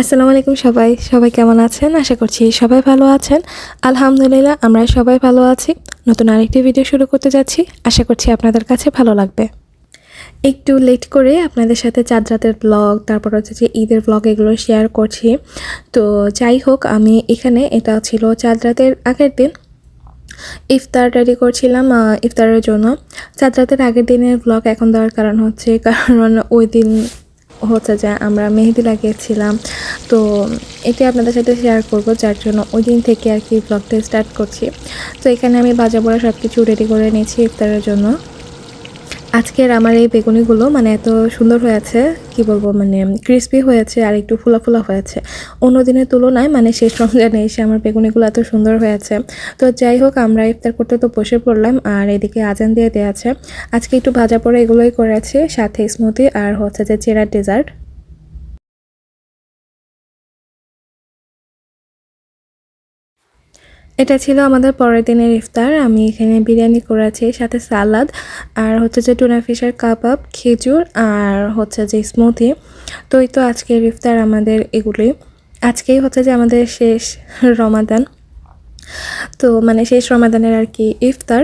আসসালামু আলাইকুম সবাই। সবাই কেমন আছেন? আশা করছি সবাই ভালো আছেন। আলহামদুলিল্লাহ, আমরা সবাই ভালো আছি। নতুন আরেকটি ভিডিও শুরু করতে যাচ্ছি। আশা করছি আপনাদের কাছে ভালো লাগবে। একটু লেট করে আপনাদের সাথে চাঁদ রাতের ব্লগ তারপর হচ্ছে যে ঈদের ব্লগ এগুলো শেয়ার করছি। তো যাই হোক, আমি এখানে, এটা ছিল চাঁদ রাতের আগের দিন। ইফতার রেডি করছিলাম ইফতারের জন্য। চাঁদ রাতের আগের দিনের ব্লগ এখন দেওয়ার কারণ হচ্ছে, কারণ ওই দিন হচ্ছে যে আমরা মেহেদি লাগিয়েছিলাম। তো এটি আপনাদের সাথে শেয়ার করব, যার জন্য ওই দিন থেকে আর কি ব্লগটা স্টার্ট করছি। তো এখানে আমি বাজা বড়া সব কিছু রেডি করে নিয়েছি ইফতারের জন্য। আজকের আমার এই বেগুনিগুলো মানে এত সুন্দর হয়েছে, কি বলব মানে ক্রিস্পি হয়েছে আর একটু ফুলা ফুলা হয়েছে। অন্য দিনের তুলনায় মানে শেষ রমজানে এসে আমার বেগুনিগুলো এত সুন্দর হয়েছে। তো যাই হোক, আমরা ইফতার করতে তো বসে পড়লাম আর এদিকে আজান দিয়ে দেওয়া আছে। আজকে একটু ভাজা পড়ে এগুলোই করেছি, সাথে স্মুদি আর হচ্ছে যে চেরা ডেজার্ট এটা ছিল আমাদের পরের দিনের ইফতার। আমি এখানে বিরিয়ানি করেছি, সাথে সালাদ, আর হচ্ছে যে টুনা ফিশের কাবাব, খেজুর, আর হচ্ছে যে স্মুথি তো এই তো আজকের ইফতার আমাদের এগুলি আজকেই হচ্ছে যে আমাদের শেষ রমাদান। তো মানে শেষ রমাদানের আর কি ইফতার।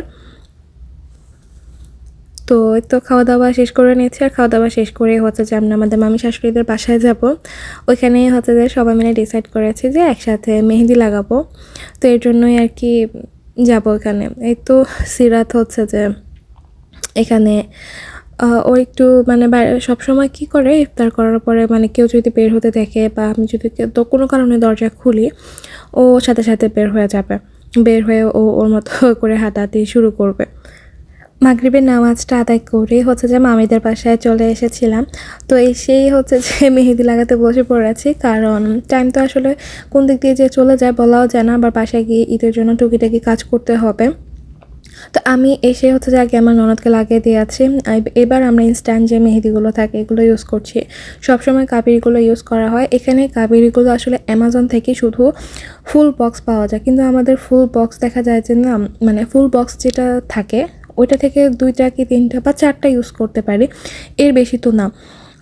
তো এই তো খাওয়া দাওয়া শেষ করে নিয়েছি। আর খাওয়া দাওয়া শেষ করে হচ্ছে যে আমরা আমাদের মামি শাশুড়িদের বাসায় যাব। ওইখানে হচ্ছে যে সবাই মিলে ডিসাইড করেছি যে একসাথে মেহেদি লাগাবো। তো এর জন্যই আর কি যাব এখানে এই তো সিরাত হচ্ছে যে এখানে ও একটু মানে বাইরে সবসময় কি করে? ইফতার করার পরে মানে কেউ যদি বের হতে দেখে বা আমি যদি তো কোনো কারণে দরজা খুলি, ও সাথে সাথে বের হয়ে যাবে। বের হয়ে ও ওর মতো করে হাঁটাহাঁটি শুরু করবে। মাগরিবের নামাজটা আদায় করে হচ্ছে যে মামিদের বাসায় চলে এসেছিলাম। তো এসেই হচ্ছে যে মেহেদি লাগাতে বসে পড়েছি। কারণ টাইম তো আসলে কোন দিক দিয়ে যে চলে যায় বলাও যায় না, আবার বাসায় গিয়ে ঈদের জন্য টুকিটাকি কাজ করতে হবে। তো আমি এসে হচ্ছে যে আগে আমার ননদকে লাগিয়ে দিয়েছি এবার আমরা ইনস্ট্যান্ট যে মেহেদিগুলো থাকে এগুলো ইউজ করছি। সবসময় কাবেরিগুলো ইউজ করা হয়। এখানে কাবেরিগুলো আসলে অ্যামাজন থেকে শুধু ফুল বক্স পাওয়া যায়। কিন্তু আমাদের ফুল বক্স দেখা যায় যে না মানে ফুল বক্স যেটা থাকে ওইটা থেকে দুইটা কি তিনটা বা চারটা ইউজ করতে পারি, এর বেশি তো না।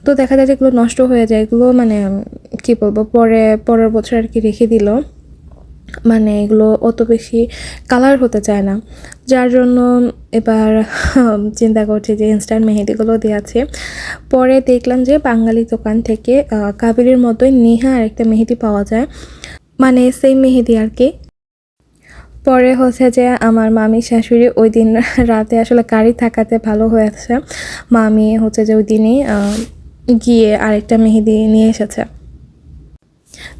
তো দেখা যায় যেগুলো নষ্ট হয়ে যায়, এগুলো মানে কী বলব, পরে, পরের বছর আর কি রেখে দিল। মানে এগুলো অত বেশি কালার হতে চায় না। যার জন্য এবার চিন্তা করছি যে ইনস্ট্যান্ট মেহেদিগুলো দিয়েছে। পরে দেখলাম যে বাঙালি দোকান থেকে কাবেরির মতোই নেহা আর একটা মেহেদি পাওয়া যায়। মানে সেই মেহেদি আর কি। পরে হচ্ছে যে আমার মামি শাশুড়ি ওই দিন রাতে আসলে গাড়ি থাকাতে ভালো হয়েছে মামি হচ্ছে যে ওই দিনই গিয়ে আরেকটা মেহেদি নিয়ে এসেছে।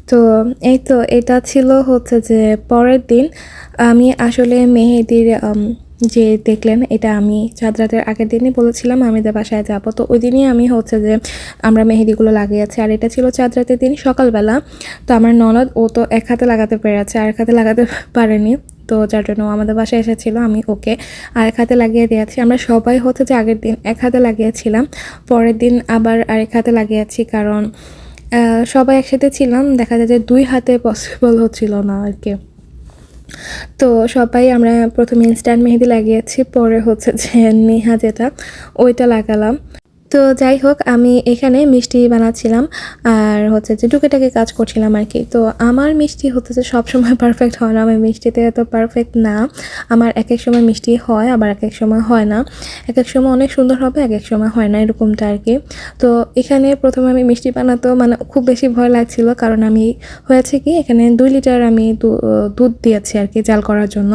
তো এই তো এটা ছিল হচ্ছে যে পরের দিন। আমি আসলে মেহেদির যে দেখলেন, এটা আমি চাঁদ রাতের আগের দিনই বলেছিলাম আমিদের বাসায় যাব। তো ওই দিনই আমি হচ্ছে যে আমরা মেহেদিগুলো লাগিয়েছি আর এটা ছিল চাঁদ রাতের দিন সকালবেলা। তো আমার ননদ, ও তো এক হাতে লাগাতে পেরেছে, আর এক হাতে লাগাতে পারেনি। তো যার জন্য আমাদের বাসায় এসেছিল, আমি ওকে আর এক হাতে লাগিয়ে দিয়েছি আমরা সবাই হচ্ছে যে আগের দিন এক হাতে লাগিয়েছিলাম, পরের দিন আবার আরেক হাতে লাগিয়েছি। কারণ সবাই একসাথে ছিলাম, দেখা যায় যে দুই হাতে পসিবল হচ্ছিল না আর কি। তো সবাই আমরা প্রথমে ইনস্ট্যান্ট মেহেদি লাগিয়েছি পরে হচ্ছে যে নেহা যেটা ওইটা লাগালাম। তো যাই হোক, আমি এখানে মিষ্টি বানাচ্ছিলাম আর হচ্ছে যে টুকেটাকে কাজ করছিলাম আর কি। তো আমার মিষ্টি হচ্ছে যে সবসময় পারফেক্ট হয় না, আমি মিষ্টিতে এত পারফেক্ট না। আমার এক এক সময় মিষ্টি হয়, আবার এক এক সময় হয় না। এক এক সময় অনেক সুন্দর হবে এক এক সময় হয় না এরকমটা আর কি। তো এখানে প্রথমে আমি মিষ্টি বানাতেও মানে খুব বেশি ভয় লাগছিল, কারণ আমি হয়েছে কি, এখানে দুই লিটার আমি দুধ দিয়েছি আর কি জাল করার জন্য।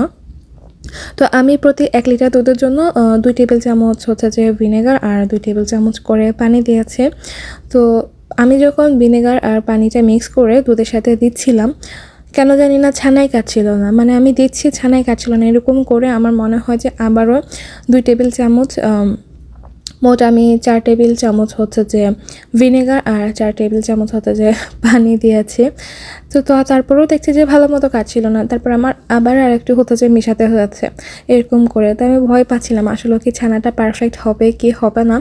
তো আমি প্রতি এক লিটার দুধের জন্য দুই টেবিল চামচ হচ্ছে যে ভিনেগার আর দুই টেবিল চামচ করে পানি দিয়েছে। তো আমি যখন ভিনেগার আর পানিটা মিক্স করে দুধের সাথে দিচ্ছিলাম, কেন জানি না ছানাই কাটছিল না। মানে আমি দিচ্ছি, ছানাই কাটছিল না। এরকম করে আমার মনে হয় যে আবারও দুই টেবিল চামচ মোট আমি চার টেবিল চামচ হচ্ছে যে ভিনেগার আর চার টেবিল চামচ হচ্ছে যে পানি দিয়েছি। তো তো তারপরেও দেখছি যে ভালো মতো কাটছিল না। তারপর আমার আবার আর একটু হতে যে মেশাতে হয়েছে এরকম করে। তো আমি ভয় পাচ্ছিলাম আসলে কি ছানাটা পারফেক্ট হবে কি হবে না।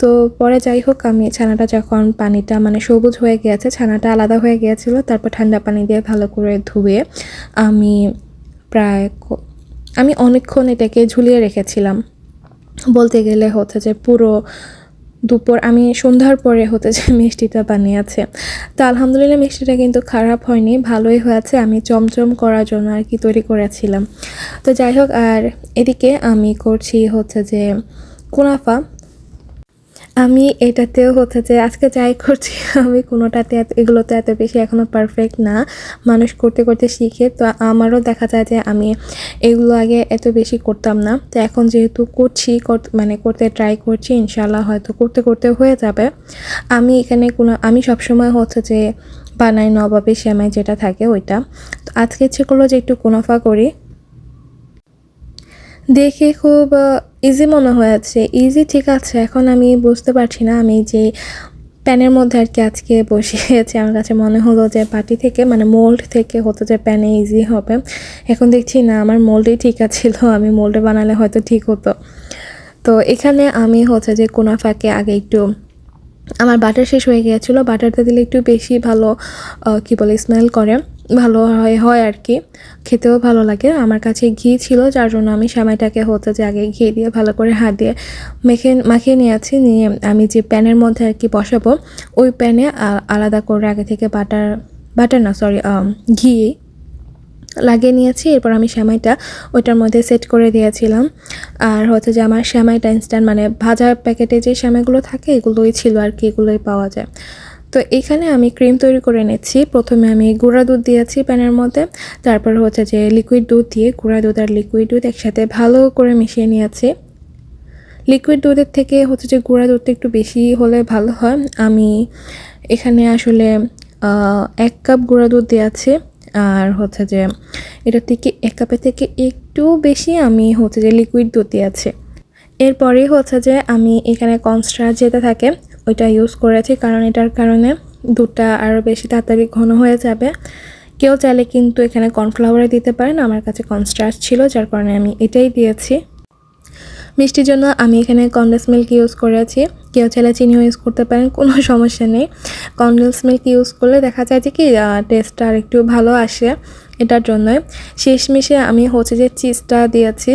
তো পরে যাই হোক, আমি ছানাটা যখন পানিটা মানে সবুজ হয়ে গিয়েছে ছানাটা আলাদা হয়ে গিয়েছিল, তারপর ঠান্ডা পানি দিয়ে ভালো করে ধুয়ে আমি প্রায় আমি অনেকক্ষণ এটাকে ঝুলিয়ে রেখেছিলাম। বলতে গেলে হচ্ছে যে পুরো দুপুর, আমি সন্ধ্যার পরে হতে যে মিষ্টিটা বানিয়েছে। তো আলহামদুলিল্লাহ মিষ্টিটা কিন্তু খারাপ হয়নি, ভালোই হয়েছে। আমি চমচম করার জন্য আর কি তৈরি করেছিলাম। তো যাই হোক, আর এদিকে আমি করছি হচ্ছে যে কুনাফা। আমি এটাতেও হচ্ছে যে আজকে যাই করছি, আমি কোনোটাতে এত, এগুলোতে এত বেশি এখনও পারফেক্ট না। মানুষ করতে করতে শিখে, তো আমারও দেখা যায় যে আমি এগুলো আগে এত বেশি করতাম না। তো এখন যেহেতু করছি, কর- মানে করতে ট্রাই করছি ইনশাল্লাহ হয়তো করতে করতে হয়ে যাবে। আমি এখানে কোনো, আমি সবসময় হচ্ছে যে বানাই নবাবী শ্যামাই যেটা থাকে ওইটা। তো আজকে ইচ্ছে করল যে একটু কুনাফা করি। দেখে খুব ইজি মনে হয়েছে। ইজি ঠিক আছে, এখন আমি বুঝতে পারছি না। আমি যে প্যানের মধ্যে আর কি আজকে বসিয়েছি, আমার কাছে মনে হলো যে পাটি থেকে মানে মোল্ড থেকে হতো যে প্যানে ইজি হবে। এখন দেখছি না, আমার মোল্ডই ঠিক আছিল, আমি মোল্ডে বানালে হয়তো ঠিক হতো। তো এখানে আমি হচ্ছে যে কোনাফাকে আগে একটু, আমার বাটার শেষ হয়ে গিয়েছিল। বাটারটা দিলে একটু বেশি ভালো কি বলে স্মেল করে। ভালো হয় হয় আর কি খেতেও ভালো লাগে। আমার কাছে ঘি ছিল, যার জন্য আমি সেমাইটাকে হচ্ছে যে আগে ঘি দিয়ে ভালো করে হাত দিয়ে মেখে, মাখিয়ে নিয়েছি। নিয়ে আমি যে প্যানের মধ্যে আর কি বসাবো, ওই প্যানে আলাদা করে আগে থেকে বাটার বাটার না সরি ঘি লাগিয়ে নিয়েছি। এরপর আমি সেমাইটা ওইটার মধ্যে সেট করে দিয়েছিলাম। আর হচ্ছে যে আমার সেমাইটা ইনস্ট্যান্ট মানে ভাজার প্যাকেটে যে সেমাইগুলো থাকে, এগুলোই ছিল আর কি এগুলোই পাওয়া যায়। তো এখানে আমি ক্রিম তৈরি করে নিচ্ছি। প্রথমে আমি গুঁড়া দুধ দিয়েছি প্যানের মধ্যে। তারপর হচ্ছে যে লিকুইড দুধ দিয়ে গুঁড়া দুধ আর লিকুইড দুধ একসাথে ভালো করে মিশিয়ে নিয়েছি। লিকুইড দুধের থেকে হচ্ছে যে গুঁড়া দুধটা একটু বেশি হলে ভালো হয়। আমি এখানে আসলে এক কাপ গুঁড়া দুধ দিয়েছি। আর হচ্ছে যে এটা থেকে এক কাপের থেকে একটু বেশি আমি হচ্ছে যে লিকুইড দুধ দিয়েছি। এরপরেই হচ্ছে যে আমি এখানে কনস্ট্রাচ যেটা থাকে ওইটা ইউজ করেছি কারণ এটার কারণে দুধটা আরও বেশি তাড়াতাড়ি ঘন হয়ে যাবে। কেউ চাইলে কিন্তু এখানে কর্নফ্লাওয়ারে দিতে পারেন। আমার কাছে কনস্ট্রাচ ছিল, যার কারণে আমি এটাই দিয়েছি। মিষ্টির জন্য আমি এখানে কনডেন্স মিল্ক ইউজ করেছি। কেউ চাইলে চিনিও ইউজ করতে পারেন, কোনো সমস্যা নেই। কনডেন্স মিল্ক ইউজ করলে দেখা যায় যে কি টেস্টটা আর একটু ভালো আসে এটার জন্যই। শেষমেশে আমি হচ্ছে যে চিজটা দিয়েছি।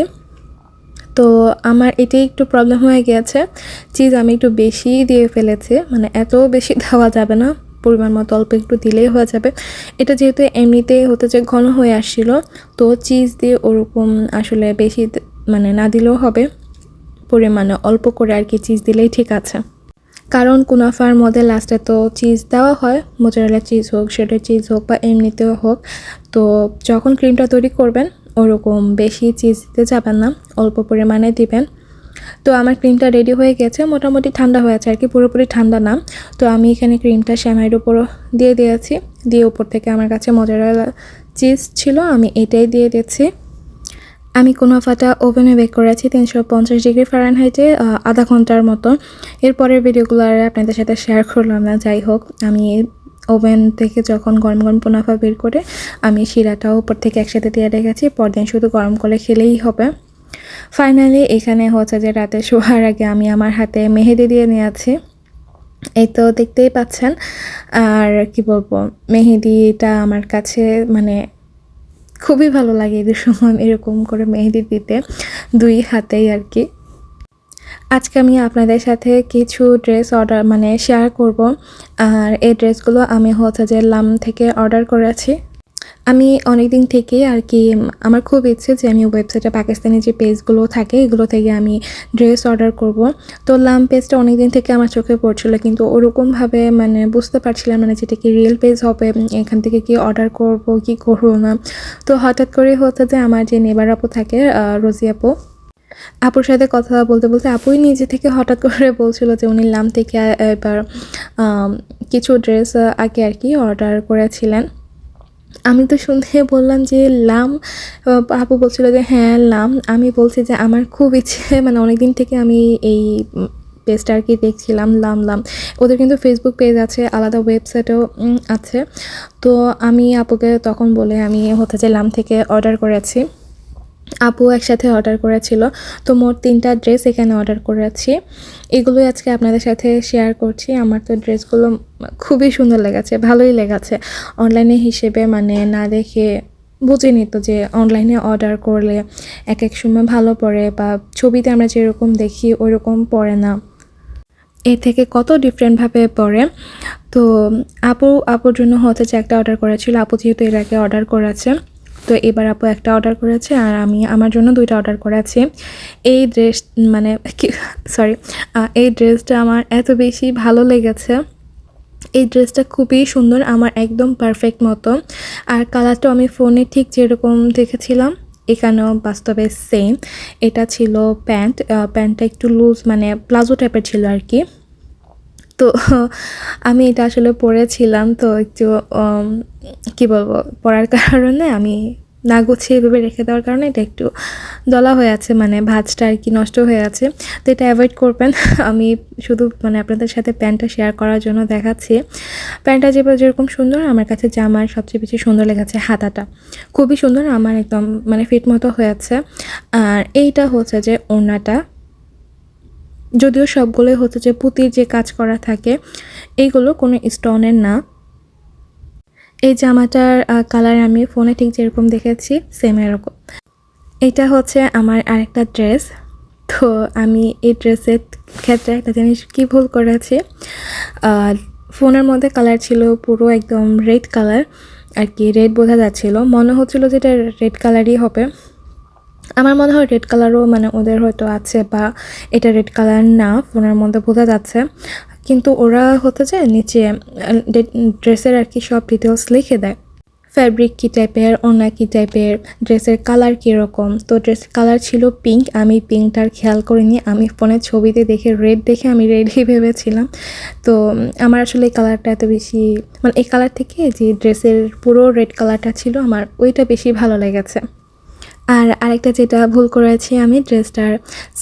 তো আমার এটাই একটু প্রবলেম হয়ে গিয়েছে চিজ আমি একটু বেশি দিয়ে ফেলেছি। মানে এত বেশি দেওয়া যাবে না। পরিমাণ মতো অল্প একটু দিলেই হয়ে যাবে। এটা যেহেতু এমনিতেই হতে যে ঘন হয়ে আসছিল, তো চিজ দিয়ে ওরকম আসলে বেশি মানে না দিলেও হবে। পরিমাণে অল্প করে আর কি চিজ দিলেই ঠিক আছে। কারণ কুনাফার মধ্যে লাস্টে তো চিজ দেওয়া হয়। মোজারেলা চিজ হোক সেটা চিজ হোক বা এমনিতেও হোক। তো যখন ক্রিমটা তৈরি করবেন ওরকম বেশি চিজ দিতে যাবেন না, অল্প পরিমাণে দিবেন। তো আমার ক্রিমটা রেডি হয়ে গেছে, মোটামুটি ঠান্ডা হয়েছে আর কি, পুরোপুরি ঠান্ডা না। তো আমি এখানে ক্রিমটা শ্যামাইয়ের উপরও দিয়ে দিয়েছি, দিয়ে উপর থেকে আমার কাছে মোজারেলা চিজ ছিল, আমি এটাই দিয়ে দিচ্ছি। আমি কুনাফাটা ওভেনে বেক করেছি তিনশো পঞ্চাশ ডিগ্রি ফারেনহাইটে আধা ঘণ্টার মতো। এরপরের ভিডিওগুলো আর আপনাদের সাথে শেয়ার করলাম না, যাই হোক, আমি ওভেন থেকে যখন গরম গরম কুনাফা বের করে, আমি শিরাটাও উপর থেকে একসাথে দিয়ে রেখেছি। পরদিন শুধু গরম করে খেলেই হবে। ফাইনালি এখানে হচ্ছে যে রাতে শোয়ার আগে আমি আমার হাতে মেহেদি দিয়ে নিয়েছি। এই তো দেখতেই পাচ্ছেন। আর কি বলব, মেহেদিটা আমার কাছে মানে খুবই ভালো লাগে ঈদের সময় এরকম করে মেহেদি দিতে। দুই হাতেই আর কি। আজকে আমি আপনাদের সাথে কিছু ড্রেস অর্ডার মানে শেয়ার করব। আর এই ড্রেসগুলো আমি হচ্ছে যে লাম থেকে অর্ডার করেছি। আমি অনেক দিন থেকেই আর কি, আমার খুব ইচ্ছে যে আমি ওয়েবসাইটে পাকিস্তানি যে পেজগুলো থাকে, এগুলো থেকে আমি ড্রেস অর্ডার করব। তো লাম পেজটা অনেক দিন থেকে আমার চোখে পড়ছিল, কিন্তু ওরকমভাবে মানে বুঝতে পারছিলাম মানে যেটা কি রিয়েল পেজ হবে, এখান থেকে কি অর্ডার করব, কি করব না। তো হঠাৎ করে হচ্ছে যে আমার যে নেবার আপু থাকে রোজি আপু আপুর সাথে কথা বলতে বলতে আপুই নিজে থেকে হঠাৎ করে বলছিল যে উনি লাম থেকে এবার কিছু ড্রেস আগে আর কি অর্ডার করেছিলেন। আমি তো শুনতে বললাম যে লাম আপু বলছিল যে হ্যাঁ লাম। আমি বলছি যে আমার খুব ইচ্ছে মানে অনেক দিন থেকে আমি এই পেজটা আর কি দেখছিলাম, লাম লাম। ওদের কিন্তু ফেসবুক পেজ আছে, আলাদা ওয়েবসাইটও আছে। তো আমি আপুকে তখন বলে আমি হতে যে লাম থেকে অর্ডার করেছি। আপু একসাথে অর্ডার করেছিল। তো মোট তিনটা ড্রেস এখানে অর্ডার করেছি। এগুলোই আজকে আপনাদের সাথে শেয়ার করছি। আমার তো ড্রেসগুলো খুবই সুন্দর লেগেছে, ভালোই লেগেছে। অনলাইনে হিসেবে মানে না দেখে বুঝে তো যে অনলাইনে অর্ডার করলে এক এক সময় ভালো পড়ে বা ছবিতে আমরা যেরকম দেখি ওইরকম পড়ে না। এর থেকে কত ডিফারেন্টভাবে পড়ে? তো আপু, আপুর জন্য হচ্ছে যে একটা অর্ডার করেছিল। আপু যেহেতু এর আগে অর্ডার করেছে। তো এবার আপু একটা অর্ডার করেছে আর আমি, আমার জন্য দুইটা অর্ডার করেছি। এই ড্রেস মানে সরি এই ড্রেসটা আমার এত বেশি ভালো লেগেছে। এই ড্রেসটা খুবই সুন্দর, আমার একদম পারফেক্ট মতো। আর কালারটাও আমি ফোনে ঠিক যেরকম দেখেছিলাম, এখানেও বাস্তবে সেম এটা ছিল প্যান্ট প্যান্টটা একটু লুজ মানে প্লাজো টাইপের ছিল আর কি। তো আমি এটা আসলে পরেছিলাম তো একটু কি বলব পরার কারণে আমি না গুছিয়ে এভাবে রেখে দেওয়ার কারণে এটা একটু দলা হয়ে আছে মানে ভাজটা আর কি নষ্ট হয়ে আছে। তো এটা অ্যাভয়েড করবেন। আমি শুধু মানে আপনাদের সাথে প্যান্টটা শেয়ার করার জন্য দেখাচ্ছি। প্যান্টটা যে যেরকম সুন্দর, আমার কাছে জামার সবচেয়ে বেশি সুন্দর লেগেছে হাতাটা। খুবই সুন্দর, আমার একদম মানে ফিট মতো হয়েছে আর এইটা হচ্ছে যে ওড়নাটা। যদিও সবগুলোই হচ্ছে যে পুঁতির যে কাজ করা থাকে এইগুলো কোনো স্টোনের না। এই জামাটার কালার আমি ফোনে ঠিক যেরকম দেখেছি সেম এরকম। এটা হচ্ছে আমার আরেকটা ড্রেস তো আমি এই ড্রেসের ক্ষেত্রে একটা জিনিস কি ভুল করেছি? ফোনের মধ্যে কালার ছিল পুরো একদম রেড কালার আর কি রেড বোঝা যাচ্ছিল। মনে হচ্ছিল যে এটা রেড কালারই হবে। আমার মনে হয় রেড কালারও মানে ওদের হয়তো আছে বা এটা রেড কালার না ফোনের মধ্যে বোঝা যাচ্ছে। কিন্তু ওরা হতে যে নিচে ড্রেসের আর কি সব ডিটেলস লিখে দেয়। ফ্যাব্রিক কী টাইপের অন্য কী টাইপের ড্রেসের কালার কীরকম? তো ড্রেসের কালার ছিল পিঙ্ক আমি পিঙ্কটার খেয়াল করিনি। আমি ফোনের ছবিতে দেখে রেড দেখে আমি রেডই ভেবেছিলাম। তো আমার আসলে এই কালারটা এত বেশি মানে এই কালার থেকে যে ড্রেসের পুরো রেড কালারটা ছিল, আমার ওইটা বেশি ভালো লেগেছে। আর আরেকটা যেটা ভুল করেছি আমি, ড্রেসটার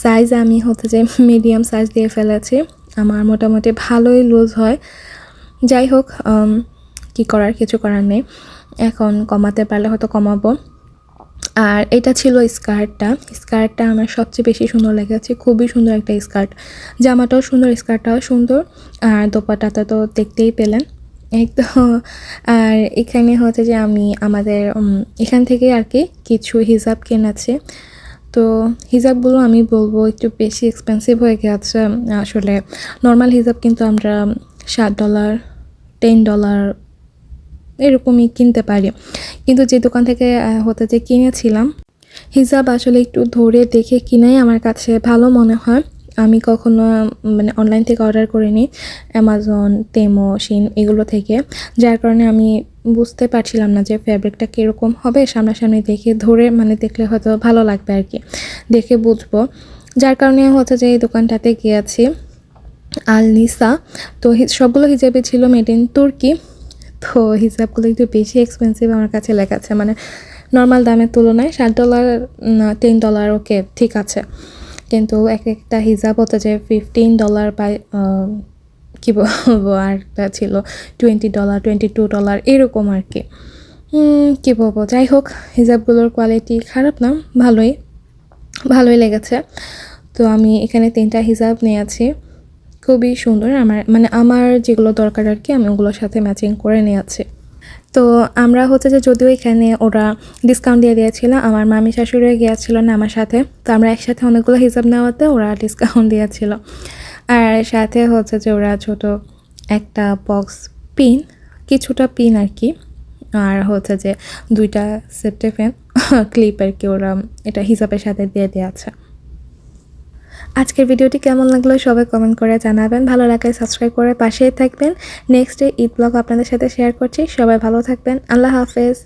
সাইজ আমি হতে যে মিডিয়াম সাইজ দিয়ে ফেলেছি। আমার মোটামুটি ভালোই লুজ হয়। যাই হোক কি করার কিছু করার নেই। এখন কমাতে পারলে হয়তো কমাবো। আর এটা ছিল স্কার্টটা। স্কার্টটা আমার সবচেয়ে বেশি সুন্দর লেগেছে। খুবই সুন্দর একটা স্কার্ট। জামাটাও সুন্দর, স্কার্টটাও সুন্দর। আর দোপাটাটা তো দেখতেই পেলেন। তো আর এখানে হচ্ছে যে আমি আমাদের এখান থেকে আর কি কিছু হিসাব কেনাছে তো হিজাবগুলো আমি বলব একটু বেশি এক্সপেন্সিভ হয়ে গেছে। আসলে নর্মাল হিজাব কিন্তু আমরা সাত ডলার টেন ডলার এরকমই কিনতে পারি। কিন্তু যে দোকান থেকে হতে যে কিনেছিলাম, হিজাব আসলে একটু ধরে দেখে কিনাই আমার কাছে ভালো মনে হয়। আমি কখনো মানে অনলাইন থেকে অর্ডার করিনি অ্যামাজন তেমো শিন এগুলো থেকে। যার কারণে আমি বুঝতে পারছিলাম না যে ফ্যাব্রিকটা কীরকম হবে, সামনাসামনি দেখে ধরে মানে দেখলে হয়তো ভালো লাগবে আর কি দেখে বুঝব। যার কারণে হচ্ছে যে এই দোকানটাতে গিয়েছি আল নিসা তো সবগুলো হিজাবে ছিল মেড ইন তুর্কি তো হিসাবগুলো একটু বেশি এক্সপেন্সিভ আমার কাছে লেগেছে। মানে নর্মাল দামের তুলনায় ষাট ডলার টেন ডলার ওকে ঠিক আছে। কিন্তু এক একটা হিসাব হতে যে ফিফটিন ডলার বা কী বলব আর একটা ছিল twenty dollar twenty two dollar এরকম আর কি। কী বলব, যাই হোক, হিসাবগুলোর কোয়ালিটি খারাপ না, ভালোই ভালোই লেগেছে। তো আমি এখানে তিনটা হিসাব নিয়েছি, খুবই সুন্দর। আমার মানে আমার যেগুলো দরকার আর কি, আমি ওগুলোর সাথে ম্যাচিং করে নিয়েছি। তো আমরা হচ্ছে যে যদিও এখানে ওরা ডিসকাউন্ট দিয়ে দিয়েছিল, আমার মামি শাশুড়িও গিয়েছিল না আমার সাথে, তো আমরা একসাথে অনেকগুলো হিসাব নেওয়াতে ওরা ডিসকাউন্ট দিয়েছিল। আর সাথে হচ্ছে যে ওরা ছোট একটা বক্স পিন কিছুটা পিন আর কি, আর হচ্ছে যে দুইটা সেফটি ফ্যান ক্লিপ আর কি ওরা এটা হিসাবের সাথে দিয়ে দিয়েছে। আজকের ভিডিওটি কেমন লাগল সবাই কমেন্ট করে জানাবেন। ভালো লাগলে সাবস্ক্রাইব করে পাশেই থাকবেন। নেক্সট ডে ঈদ ব্লগ আপনাদের সাথে শেয়ার করছি। সবাই ভালো থাকবেন। আল্লাহ হাফেজ।